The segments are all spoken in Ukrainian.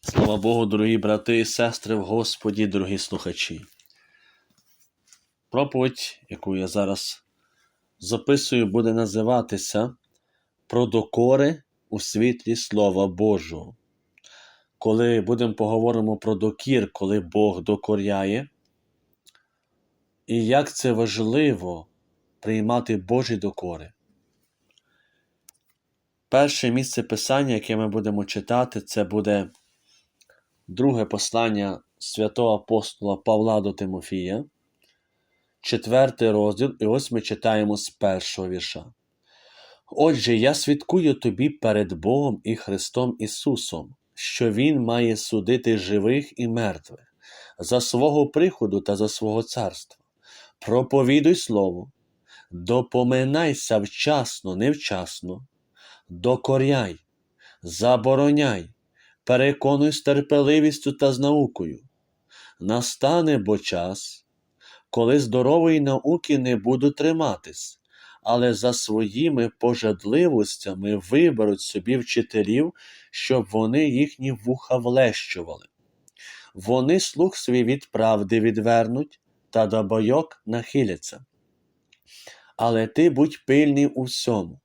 Слава Богу, дорогі брати і сестри в Господі, дорогі слухачі. Проповідь, яку я зараз записую, буде називатися Про докори у світлі Слова Божого. Коли будемо поговоримо про докір, коли Бог докоряє, і як це важливо приймати Божі докори. Перше місце писання, яке ми будемо читати, це буде друге послання святого апостола Павла до Тимофія, четвертий розділ, і ось ми читаємо з першого вірша. Отже, я свідкую тобі перед Богом і Христом Ісусом, що Він має судити живих і мертвих за свого приходу та за свого царства. Проповідуй Слово, допоминайся вчасно, невчасно, докоряй, забороняй, переконуй з терпеливістю та з наукою. Настане бо час, коли здорової науки не будуть триматись, але за своїми пожадливостями виберуть собі вчителів, щоб вони їхні вуха влещували. Вони слух свій від правди відвернуть та до бойок нахиляться. Але ти будь пильний у всьому,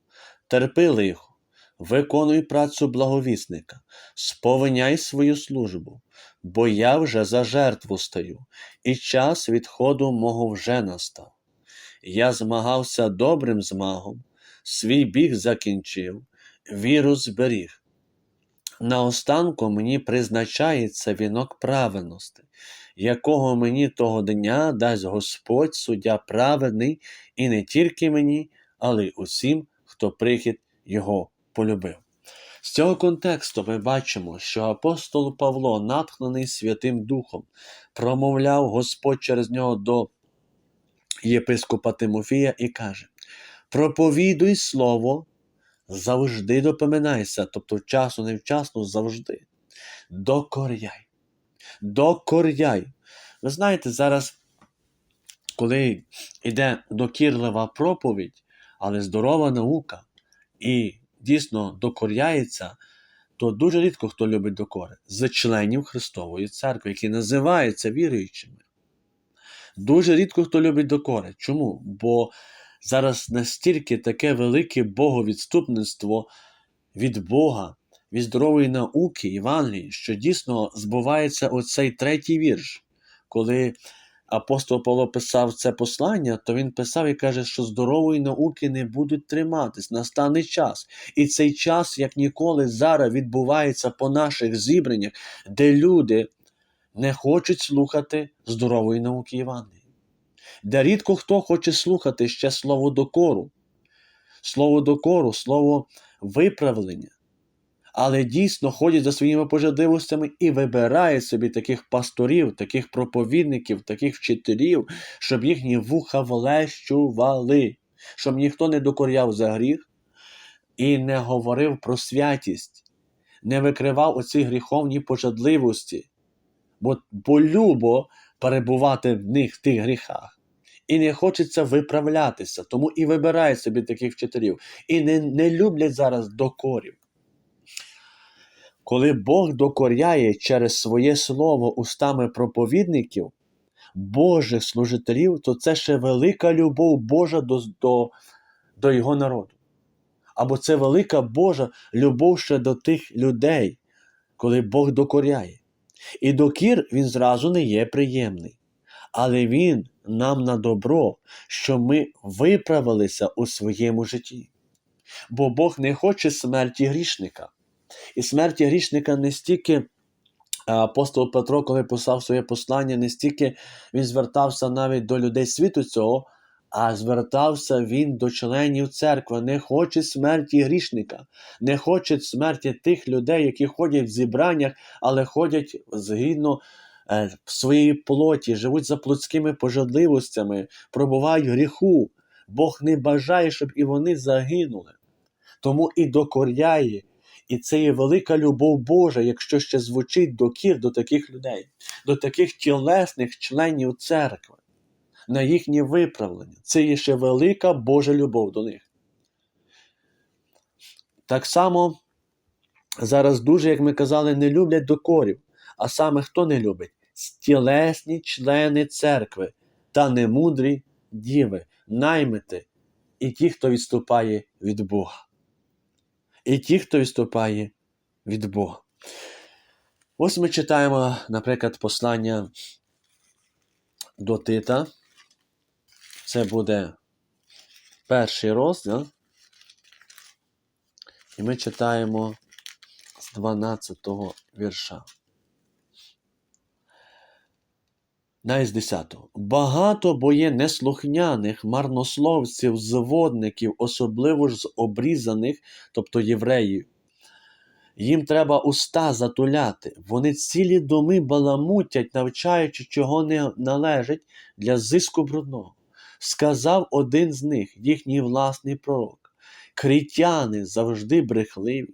терпи лихо, виконуй працю благовісника, сповиняй свою службу, бо я вже за жертву стаю, і час відходу мого вже настав. Я змагався добрим змагом, свій біг закінчив, віру зберіг. Наостанку мені призначається вінок праведності, якого мені того дня дасть Господь суддя праведний, і не тільки мені, але й усім, хто прихід його полюбив. З цього контексту ми бачимо, що апостол Павло, натхнений Святим Духом, промовляв Господь через нього до єпископа Тимофія і каже: проповідуй слово, завжди допоминайся, тобто часу невчасно завжди. Докоряй. Докоряй. Ви знаєте, зараз, коли йде докірлива проповідь, але здорова наука і дійсно докоряється, то дуже рідко хто любить докори з членів Христової церкви, які називаються віруючими. Дуже рідко хто любить докори. Чому? Бо зараз настільки таке велике боговідступництво від Бога, від здорової науки, Євангелії, що дійсно збувається оцей третій вірш. Коли апостол Павло писав це послання, то він писав і каже, що здорової науки не будуть триматись, настане час. І цей час, як ніколи, зараз відбувається по наших зібраннях, де люди не хочуть слухати здорової науки Євангелії. Де рідко хто хоче слухати ще слово докору, слово докору, слово виправлення. Але дійсно ходять за своїми пожадливостями і вибирає собі таких пасторів, таких проповідників, таких вчителів, щоб їхні вуха влещували, щоб ніхто не докоряв за гріх і не говорив про святість, не викривав оці гріховні пожадливості, бо, бо любо перебувати в них в тих гріхах. І не хочеться виправлятися, тому і вибирає собі таких вчителів. І не, не люблять зараз докорів. Коли Бог докоряє через своє слово устами проповідників, Божих служителів, то це ще велика любов Божа до, до, до Його народу. Або це велика Божа любов ще до тих людей, коли Бог докоряє. І докір він зразу не є приємний. Але він нам на добро, що ми виправилися у своєму житті. Бо Бог не хоче смерті грішника. І смерті грішника не стільки апостол Петро, коли писав своє послання, не стільки він звертався навіть до людей світу цього, а звертався він до членів церкви. Не хоче смерті грішника, не хоче смерті тих людей, які ходять в зібраннях, але ходять згідно е, своєї плоті, живуть за плотськими пожадливостями, пробувають гріху. Бог не бажає, щоб і вони загинули. Тому і докоряє. І це є велика любов Божа, якщо ще звучить докір до таких людей, до таких тілесних членів церкви, на їхнє виправлення. Це є ще велика Божа любов до них. Так само зараз дуже, як ми казали, не люблять докорів. А саме хто не любить? Стілесні члени церкви та немудрі діви, наймити і ті, хто відступає від Бога. І ті, хто відступає від Бога. Ось ми читаємо, наприклад, послання до Тита. Це буде перший розділ. І ми читаємо з 12 вірша. Навіть з 10. Багато бо є неслухняних марнословців, зводників, особливо ж з обрізаних, тобто євреїв. Їм треба уста затуляти. Вони цілі доми баламутять, навчаючи, чого не належить для зиску брудного. Сказав один з них, їхній власний пророк. Критяни завжди брехливі,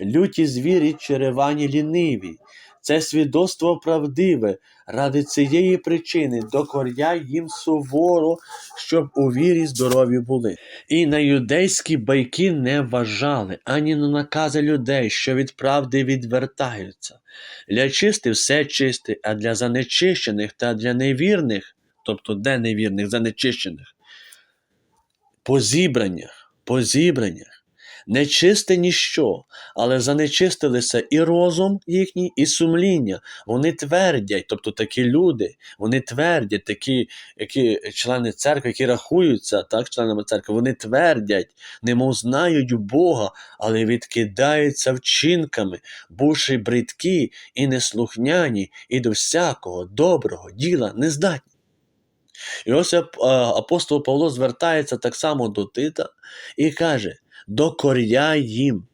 люті звірі черевані ліниві. Це свідоцтво правдиве, ради цієї причини докоряй їм суворо, щоб у вірі здорові були. І на юдейські байки не вважали, ані на накази людей, що від правди відвертаються. Для чистих все чисте, а для занечищених та для невірних, тобто де невірних, занечищених, по зібраннях, по зібраннях. Нечисте ніщо, але занечистилися і розум їхній, і сумління. Вони твердять, тобто такі люди, вони твердять, такі які члени церкви, які рахуються так, членами церкви, вони твердять, немов знають Бога, але відкидаються вчинками, бувши бридкі і неслухняні, і до всякого доброго діла не здатні. І ось апостол Павло звертається так само до Тита і каже: докоряй їм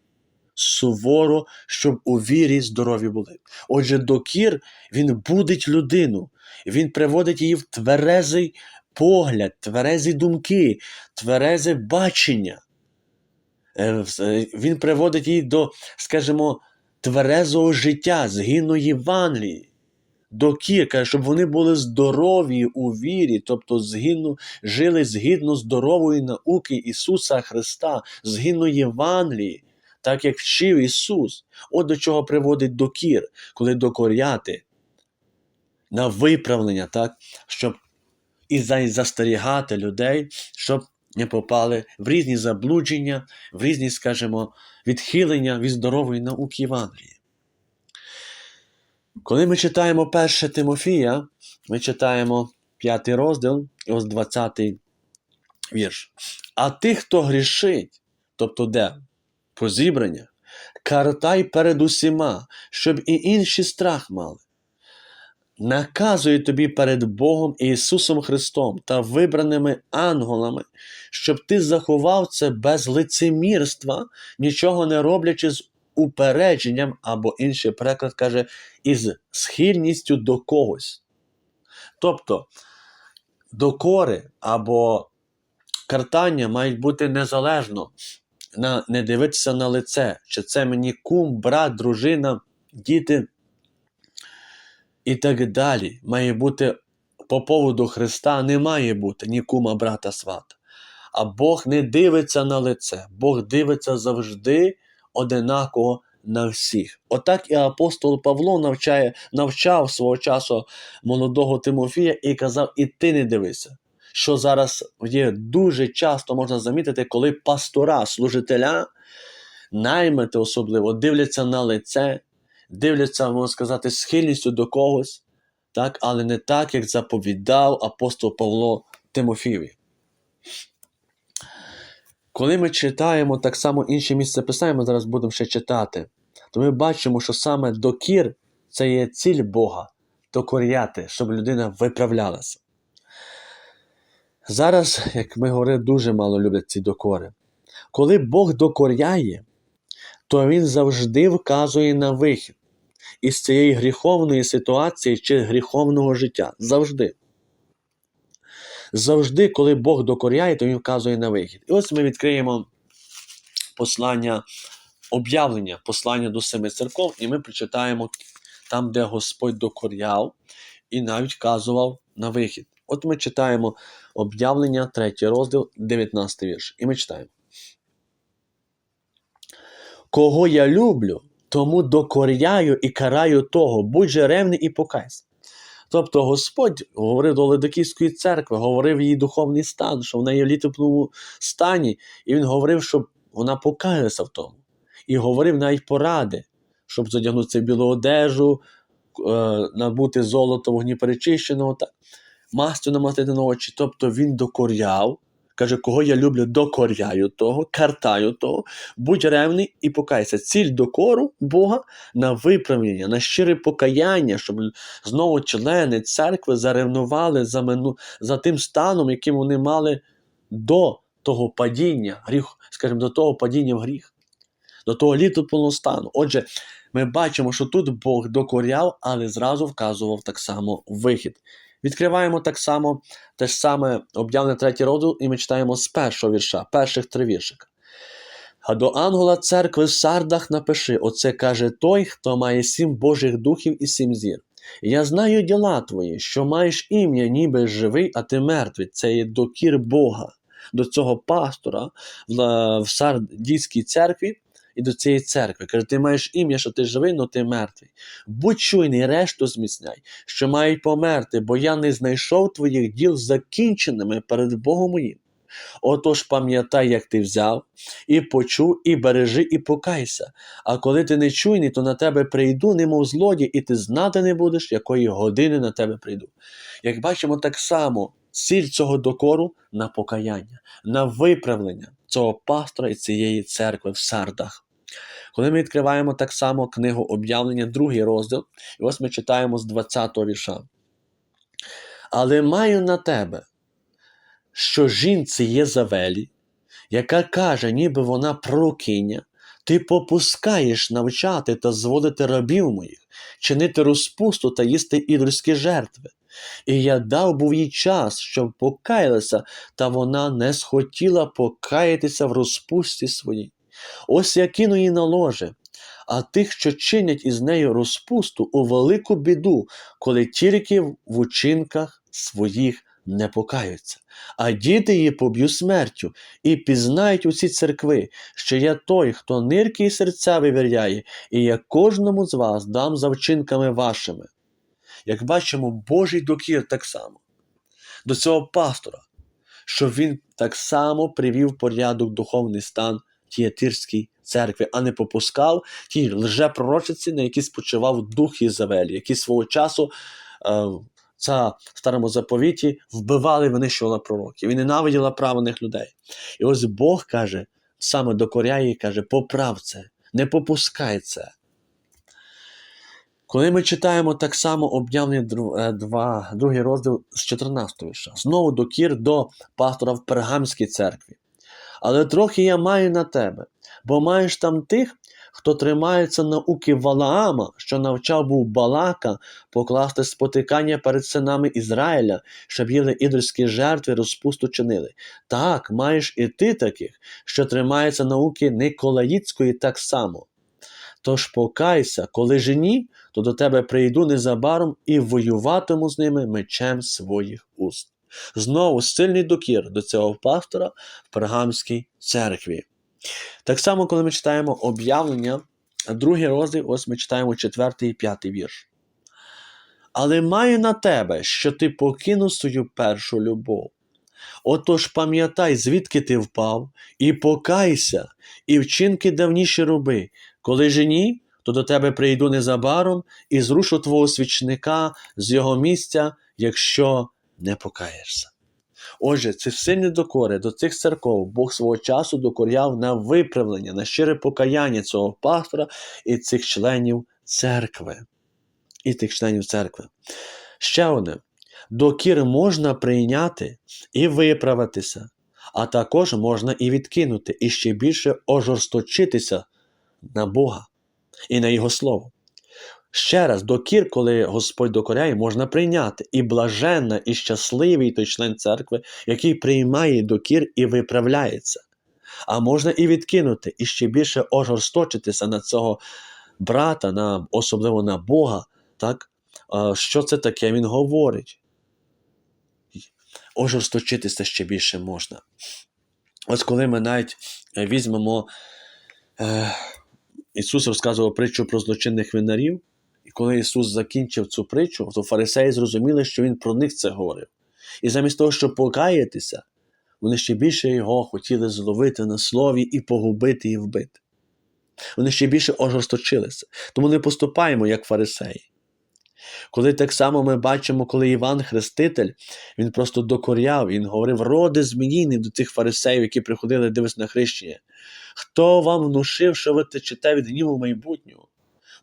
суворо, щоб у вірі здорові були. Отже, докір він будить людину, він приводить її в тверезий погляд, тверезі думки, тверезе бачення. Е, е, Він приводить її до, скажімо, тверезого життя, згину Євангелії. Докір, каже, щоб вони були здорові у вірі, тобто згідно, жили згідно здорової науки Ісуса Христа, згідно Євангелії, так як вчив Ісус. От до чого приводить докір, коли докоряти на виправлення, так, щоб і застерігати людей, щоб не попали в різні заблудження, в різні, скажімо, відхилення від здорової науки Євангелії. Коли ми читаємо 1 Тимофія, ми читаємо 5 розділ, і ось 20 вірш. А тих, хто грішить, тобто де? По зібраннях, картай перед усіма, щоб і інші страх мали. Наказую тобі перед Богом і Ісусом Христом та вибраними ангелами, щоб ти заховав це без лицемірства, нічого не роблячи з упередженням, або інший переклад каже, із схильністю до когось. Тобто докори або картання мають бути незалежно, на, не дивитися на лице, чи це мені кум, брат, дружина, діти і так далі. Має бути по поводу Христа, не має бути ні кума, брата, свата. А Бог не дивиться на лице, Бог дивиться завжди одинаково на всіх. Отак і апостол Павло навчає, навчав свого часу молодого Тимофія і казав: і ти не дивися. Що зараз є дуже часто можна замітити, коли пастора, служителя, наймити особливо, дивляться на лице, дивляться, можна сказати, схильністю до когось, так, але не так, як заповідав апостол Павло Тимофієві. Коли ми читаємо так само інші місця писання, ми зараз будемо ще читати, то ми бачимо, що саме докір це є ціль Бога докоряти, щоб людина виправлялася. Зараз, як ми говорили, дуже мало люблять ці докори. Коли Бог докоряє, то Він завжди вказує на вихід із цієї гріховної ситуації чи гріховного життя. Завжди. Завжди, коли Бог докоряє, то Він вказує на вихід. І ось ми відкриємо послання, об'явлення, послання до семи церков, і ми прочитаємо там, де Господь докоряв і навіть вказував на вихід. От ми читаємо об'явлення, 3 розділ, 19 вірш. І ми читаємо. Кого я люблю, тому докоряю і караю того, будь же ревний і покайся. Тобто Господь говорив до Ледокійської церкви, говорив її духовний стан, що в неї в літопному стані, і він говорив, щоб вона покаялася в тому. І говорив навіть поради, щоб задягнутися білу одежу, е, набути золото вогні перечищеного, мастю намастити на очі. Тобто він докоряв, каже, кого я люблю, докоряю того, картаю того, будь ревний і покайся. Ціль докору Бога на виправлення, на щире покаяння, щоб знову члени церкви заревнували за, мину, за тим станом, яким вони мали до того падіння, гріх, скажімо, до того падіння в гріх, до того літопного стану. Отже, ми бачимо, що тут Бог докоряв, але зразу вказував так само вихід. Відкриваємо так само те ж саме об'явлене третій розділ, і ми читаємо з першого вірша, перших три віршика. А до ангела церкви в Сардах напиши: Оце каже той, хто має сім Божих духів і сім зір. Я знаю діла твої, що маєш ім'я, ніби живий, а ти мертвий. Це є докір Бога до цього пастора в, в Сардійській церкві і до цієї церкви. Каже, ти маєш ім'я, що ти живий, але ти мертвий. Будь чуйний, решту зміцняй, що мають померти, бо я не знайшов твоїх діл закінченими перед Богом моїм. Отож пам'ятай, як ти взяв, і почув, і бережи, і покайся. А коли ти не чуйний, то на тебе прийду, немов злодій, і ти знати не будеш, якої години на тебе прийду. Як бачимо, так само ціль цього докору на покаяння, на виправлення цього пастора і цієї церкви в Сардах. Коли ми відкриваємо так само книгу об'явлення, другий розділ, і ось ми читаємо з 20-го вірша. Але маю на тебе, що жінці є завелі, яка каже, ніби вона пророкиня, ти попускаєш навчати та зводити рабів моїх, чинити розпусту та їсти ідольські жертви. І я дав був їй час, щоб покаялася, та вона не схотіла покаятися в розпусті своїй. Ось я кину її на ложе, а тих, що чинять із нею розпусту, у велику біду, коли тільки в учинках своїх не покаються. А діти її поб'ю смертю, і пізнають усі церкви, що я той, хто нирки і серця вивіряє, і я кожному з вас дам за вчинками вашими. Як бачимо, Божий докір так само до цього пастора, що він так само привів порядок духовний стан Тіатирській церкви, а не попускав ті лжепророчиці, на які спочивав дух Ізавелі, які свого часу е, це в старому заповіті вбивали, винищували пророків і ненавиділа правильних людей. І ось Бог каже, саме докоряє і каже: поправ це, не попускай це. Коли ми читаємо так само об'явлення два, другий розділ з 14 вірша, знову докір до пастора в Пергамській церкві. Але трохи я маю на тебе, бо маєш там тих, хто тримається науки Валаама, що навчав був Балака покласти спотикання перед синами Ізраїля, щоб їли ідольські жертви, розпусту чинили. Так, маєш і ти таких, що тримаються науки Николаїцької так само. Тож покайся, коли же ні, то до тебе прийду незабаром і воюватиму з ними мечем своїх уст. Знову сильний докір до цього пастора в Пергамській церкві. Так само, коли ми читаємо об'явлення, другий розділ, ось ми читаємо четвертий і п'ятий вірш. Але маю на тебе, що ти покинув свою першу любов. Отож пам'ятай, звідки ти впав, і покайся, і вчинки давніші роби. Коли же ні, то до тебе прийду незабаром і зрушу твого свічника з його місця, якщо не покаєшся. Отже, ці сильні докори до цих церков Бог свого часу докоряв на виправлення, на щире покаяння цього пастора і цих членів церкви. І тих членів церкви. Ще одне. Докір можна прийняти і виправитися, а також можна і відкинути, і ще більше ожорсточитися на Бога і на Його Слово. Ще раз, докір, коли Господь докоряє, можна прийняти. І блаженна, і щасливий той член церкви, який приймає докір і виправляється. А можна і відкинути, і ще більше ожорсточитися на цього брата, на, особливо на Бога. так? Що це таке він говорить? Ожорсточитися ще більше можна. Ось коли ми навіть візьмемо. Е, Ісус розказував притчу про злочинних винарів, коли Ісус закінчив цю притчу, то фарисеї зрозуміли, що Він про них це говорив. І замість того, щоб покаятися, вони ще більше його хотіли зловити на слові і погубити і вбити. Вони ще більше ожорсточилися. Тому не поступаємо, як фарисеї. Коли так само ми бачимо, коли Іван Хреститель, він просто докоряв, він говорив роди зміїни до тих фарисеїв, які приходили дивись на хрещення. Хто вам внушив, що ви течете від гніву майбутнього?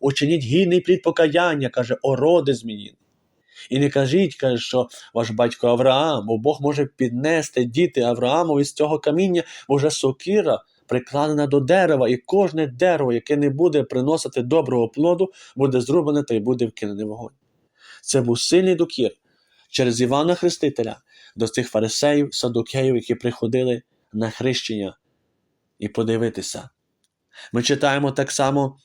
Учиніть гідний плід покаяння, каже, о роди. І не кажіть, каже, що ваш батько Авраам, бо Бог може піднести діти Авраамові з цього каміння, бо вже сокира прикладена до дерева, і кожне дерево, яке не буде приносити доброго плоду, буде зрубане та й буде вкинене вогонь. Це був сильний докір через Івана Хрестителя до цих фарисеїв, садокеїв, які приходили на хрещення і подивитися. Ми читаємо так само,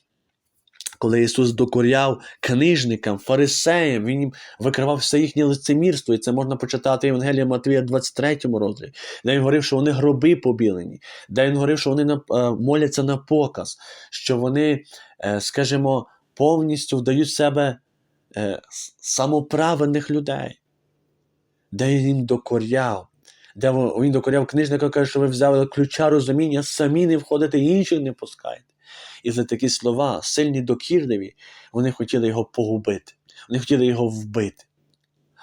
коли Ісус докоряв книжникам, фарисеям, Він викривав все їхнє лицемірство, і це можна почитати Євангелія Матвія 23 розділі, де він говорив, що вони гроби побілені, де він говорив, що вони е, моляться на показ, що вони, е, скажімо, повністю вдають себе е, с- самоправедних людей, де він докоряв. Де він докоряв книжника, каже, що ви взяли ключа розуміння, самі не входите, інших не пускаєте. І за такі слова, сильні докірливі, вони хотіли його погубити, вони хотіли його вбити.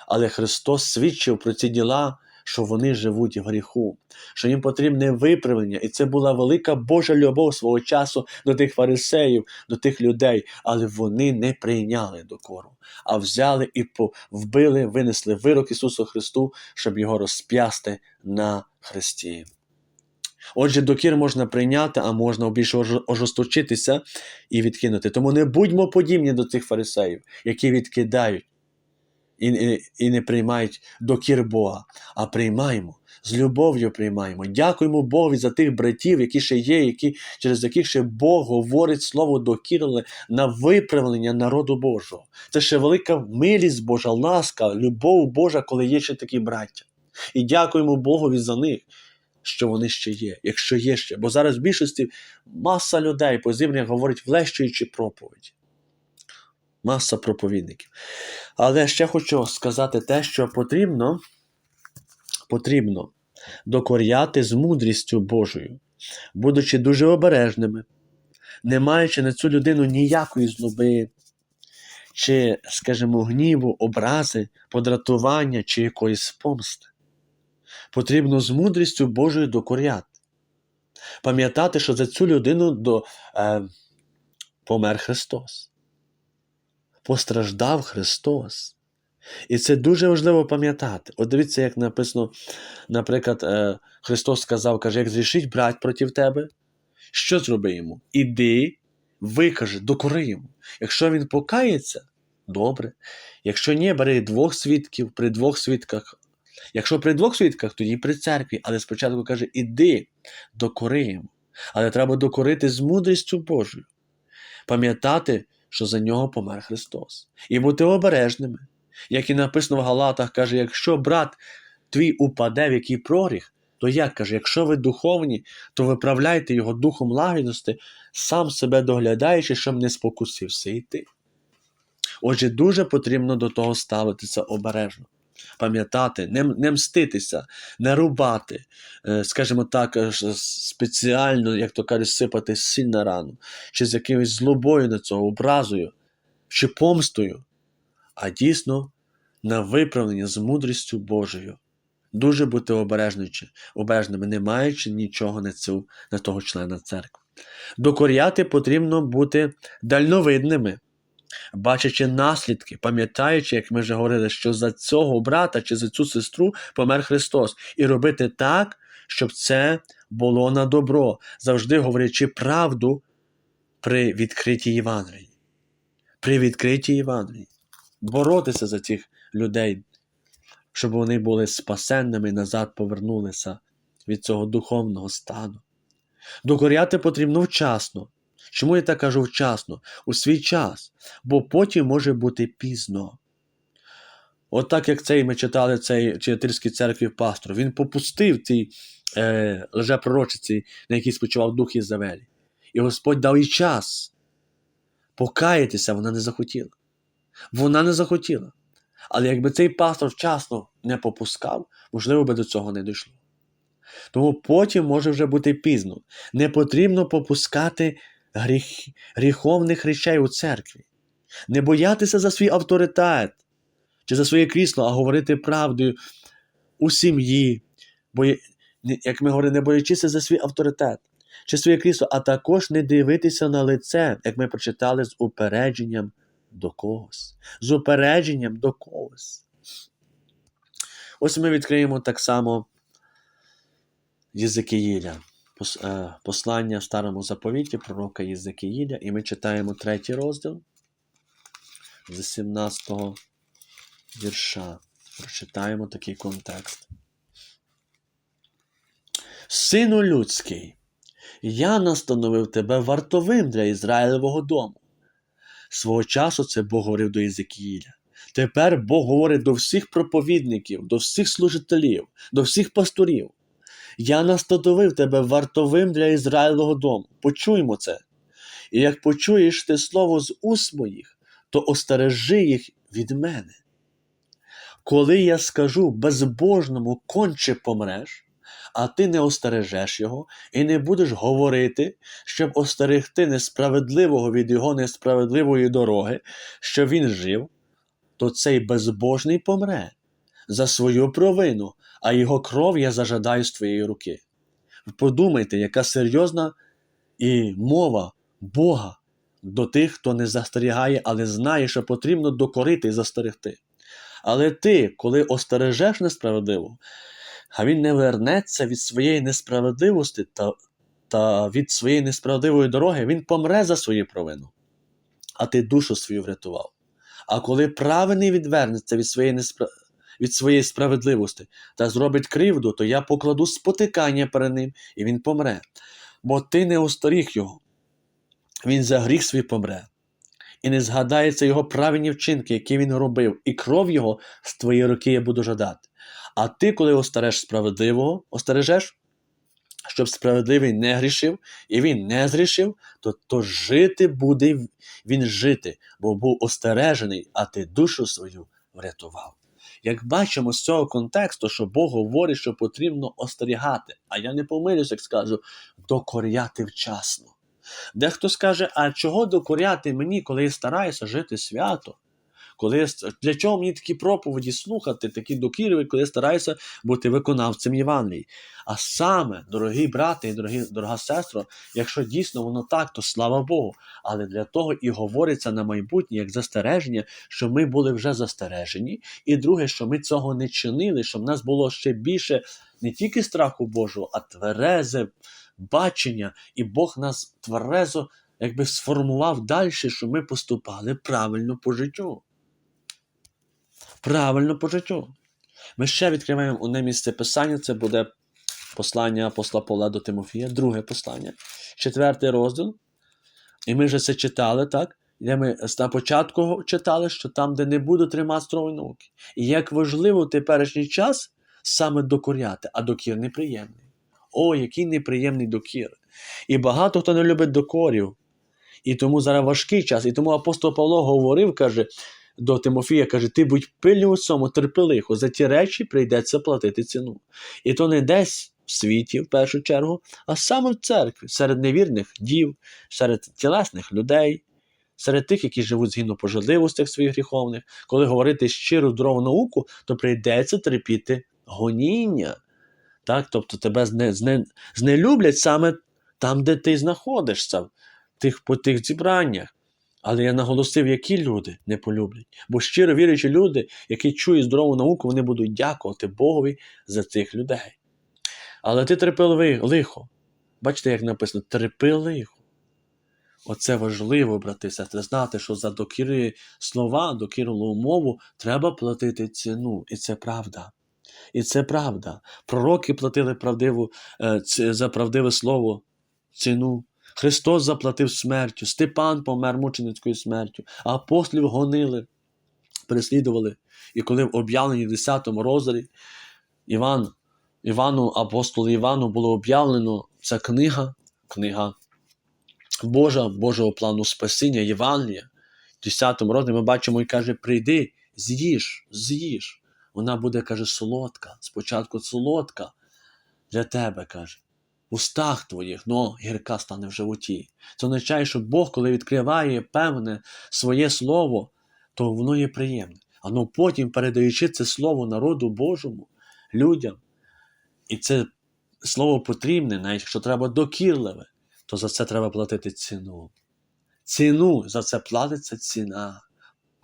Але Христос свідчив про ці діла, що вони живуть в гріху, що їм потрібне виправлення, і це була велика Божа любов свого часу до тих фарисеїв, до тих людей, але вони не прийняли докору, а взяли і вбили, винесли вирок Ісусу Христу, щоб його розп'ясти на хресті. Отже, докір можна прийняти, а можна більше ожесточитися і відкинути. Тому не будьмо подібні до цих фарисеїв, які відкидають і, і, і не приймають докір Бога, а приймаємо, з любов'ю приймаємо. Дякуємо Богові за тих братів, які ще є, які, через яких ще Бог говорить слово докірливе на виправлення народу Божого. Це ще велика милість Божа, ласка, любов Божа, коли є ще такі браття. І дякуємо Богові за них. Що вони ще є, якщо є ще. Бо зараз в більшості маса людей по зібраннях говорить влещуючи проповіді. Маса проповідників. Але ще хочу сказати те, що потрібно, потрібно докоряти з мудрістю Божою, будучи дуже обережними, не маючи на цю людину ніякої злоби, чи, скажімо, гніву, образи, подратування чи якоїсь помсти. Потрібно з мудрістю Божою докоряти. Пам'ятати, що за цю людину до, е, помер Христос постраждав Христос. І це дуже важливо пам'ятати. От дивіться, як написано, наприклад, е, Христос сказав, каже, як зрішить брать проти тебе, що зроби йому? Іди, викажи, докори йому. Якщо він покається, добре. Якщо ні, бери двох свідків, при двох свідках. Якщо при двох свідках, тоді при церкві. Але спочатку каже, іди, докори йому. Але треба докорити з мудрістю Божою. Пам'ятати, що за нього помер Христос. І бути обережними. Як і написано в Галатах, каже, якщо брат твій упаде в який проріг, то як каже, якщо ви духовні, то виправляйте його духом лагідності, сам себе доглядаючи, щоб не спокусився йти. Отже, дуже потрібно до того ставитися обережно. Пам'ятати, не, не мститися, не рубати, е, скажімо так, е, спеціально, як то кажуть, сипати сіль на рану, чи з якимось злобою на цього, образою, чи помстою, а дійсно на виправлення з мудрістю Божою. Дуже бути обережними, не маючи нічого на, цю, на того члена церкви. Докоряти потрібно бути дальновидними, бачачи наслідки, пам'ятаючи, як ми вже говорили, що за цього брата чи за цю сестру помер Христос, і робити так, щоб це було на добро, завжди говорячи правду при відкритій Євангелії. При відкритій Євангелії. Боротися за цих людей, щоб вони були спасенними і назад повернулися від цього духовного стану. Докоряти потрібно вчасно. Чому я так кажу вчасно? У свій час, бо потім може бути пізно. От так як цей ми читали цей Чиятирській церкві пастор, він попустив цій е, лжепророчиці, на якій спочивав дух Ізавелі. І Господь дав їй час, покаятися вона не захотіла. Вона не захотіла. Але якби цей пастор вчасно не попускав, можливо, би до цього не дійшло. Тому потім може вже бути пізно. Не потрібно попускати гріх, гріховних речей у церкві. Не боятися за свій авторитет чи за своє крісло, а говорити правдою у сім'ї, бо, як ми говоримо, не боячися за свій авторитет чи своє крісло, а також не дивитися на лице, як ми прочитали з упередженням до когось. З упередженням до когось. Ось ми відкриємо так само е, послання в Старому заповіті пророка Єзекиїля, і ми читаємо третій розділ з 17 вірша. Прочитаємо такий контекст. Сину людський, я настановив тебе вартовим для Ізраїлевого дому. Свого часу це Бог говорив до Єзекіїля. Тепер Бог говорить до всіх проповідників, до всіх служителів, до всіх пасторів. Я настановив тебе вартовим для Ізраїлевого дому. Почуймо це. І як почуєш ти слово з уст моїх, то остережи їх від мене. Коли я скажу безбожному конче помреш, а ти не остережеш його і не будеш говорити, щоб остерегти несправедливого від його несправедливої дороги, що він жив, то цей безбожний помре за свою провину, а його кров я зажадаю з твоєї руки. Подумайте, яка серйозна і мова Бога до тих, хто не застерігає, але знає, що потрібно докорити і застерегти. Але ти, коли остережеш несправедливо, а він не вернеться від своєї несправедливості та, та від своєї несправедливої дороги, він помре за свою провину, а ти душу свою врятував. А коли праведний відвернеться від своєї, неспра... від своєї справедливості та зробить кривду, то я покладу спотикання перед ним, і він помре. Бо ти не осторіг його, він за гріх свій помре. І не згадається його правильні вчинки, які він робив, і кров його з твоєї руки я буду жадати. А ти, коли остереш справедливого, остережеш, щоб справедливий не грішив, і він не зрішив, то, то жити буде він жити, бо був остережений, а ти душу свою врятував. Як бачимо з цього контексту, що Бог говорить, що потрібно остерігати, а я не помилюсь, як скажу, докоряти вчасно. Дехто скаже, а чого докоряти мені, коли я стараюся жити свято? Коли Для чого мені такі проповіді слухати, такі докірювати, коли я стараюся бути виконавцем Євангелії? А саме, дорогі брати і дорогі, дорога сестра, якщо дійсно воно так, то слава Богу. Але для того і говориться на майбутнє як застереження, що ми були вже застережені. І друге, що ми цього не чинили, щоб в нас було ще більше не тільки страху Божого, а тверезе бачення, і Бог нас тверезо якби сформував далі, що ми поступали правильно по життю. Правильно по життю. Ми ще відкриваємо одне місце писання, це буде послання апостола Павла до Тимофія, друге послання, четвертий розділ. І ми вже це читали, так? Де ми на початку читали, що там, де не будуть тримати здорової науки. І як важливо в теперішній час саме докоряти, а докір неприємний. О, який неприємний докір. І багато хто не любить докорів. І тому зараз важкий час. І тому апостол Павло говорив, каже до Тимофія, каже: ти будь пильний у цьому, терпелихо, за ті речі прийдеться платити ціну. І то не десь в світі, в першу чергу, а саме в церкві, серед невірних дів, серед тілесних людей, серед тих, які живуть згідно пожадливостях своїх гріховних. Коли говорити щиру здорову науку, то прийдеться терпіти гоніння. Так? Тобто тебе зне, зне, знелюблять саме там, де ти знаходишся, тих, по тих зібраннях. Але я наголосив, які люди не полюблять. Бо щиро віруючі люди, які чують здорову науку, вони будуть дякувати Богові за цих людей. Але ти терпи лихо. Бачите, як написано, терпи лихо. Оце важливо, брати сестри, знати, що за докіри слова, докірливу мову треба платити ціну. І це правда. І це правда. Пророки платили правдиву, за правдиве слово ціну. Христос заплатив смертю, Степан помер мученицькою смертю, апостолів гонили, переслідували. І коли в об'явленні в 10 розділі Іван, Івану, апостолу Івану було об'явлено ця книга, книга Божа, Божого плану спасіння, Євангелія. В 10 розділі ми бачимо і каже: прийди, з'їж, з'їж. Вона буде, каже, солодка. Спочатку солодка для тебе, каже. Устах твоїх, но гірка стане в животі. Це означає, що Бог, коли відкриває певне своє слово, то воно є приємне. А ну потім, передаючи це слово народу Божому, людям, і це слово потрібне, навіть якщо треба докірливе, то за це треба платити ціну. Ціну за це платиться ціна,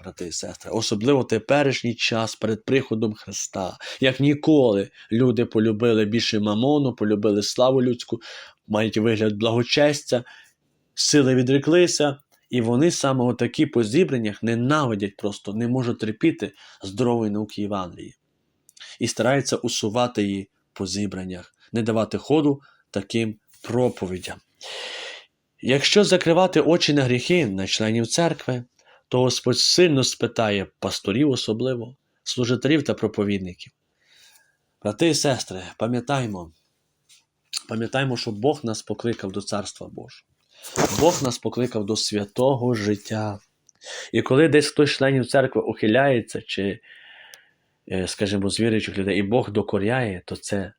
брати і сестри. Особливо теперішній час перед приходом Христа. Як ніколи люди полюбили більше мамону, полюбили славу людську, мають вигляд благочестя, сили відреклися, і вони саме отакі по зібраннях ненавидять просто, не можуть терпіти здорової науки Євангелії. І стараються усувати її по зібраннях, не давати ходу таким проповідям. Якщо закривати очі на гріхи на членів церкви, то Господь сильно спитає пасторів особливо, служителів та проповідників. Брати і сестри, пам'ятаймо, пам'ятаймо, що Бог нас покликав до Царства Божого. Бог нас покликав до святого життя. І коли десь хтось членів церкви ухиляється, чи, е, скажімо, з віруючих людей, і Бог докоряє, то це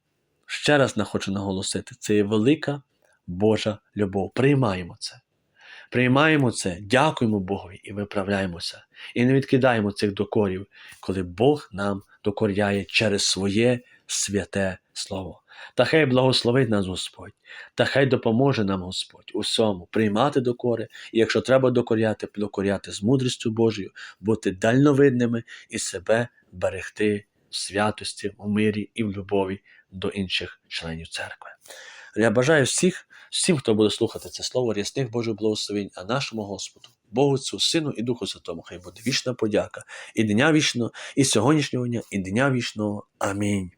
ще раз хочу наголосити: це є велика Божа любов. Приймаємо це. Приймаємо це, дякуємо Богові і виправляємося. І не відкидаємо цих докорів, коли Бог нам докоряє через своє святе Слово. Та хай благословить нас Господь, та хай допоможе нам Господь усьому приймати докори, і якщо треба докоряти, докоряти з мудрістю Божою, бути дальновидними і себе берегти в святості, в мирі і в любові до інших членів церкви. Я бажаю всіх, всім, хто буде слухати це слово, рясних Божих благословень, а нашому Господу, Богу Цю, Сину і Духу Святому, хай буде вічна подяка і дня вічного, і сьогоднішнього дня, і дня вічного. Амінь.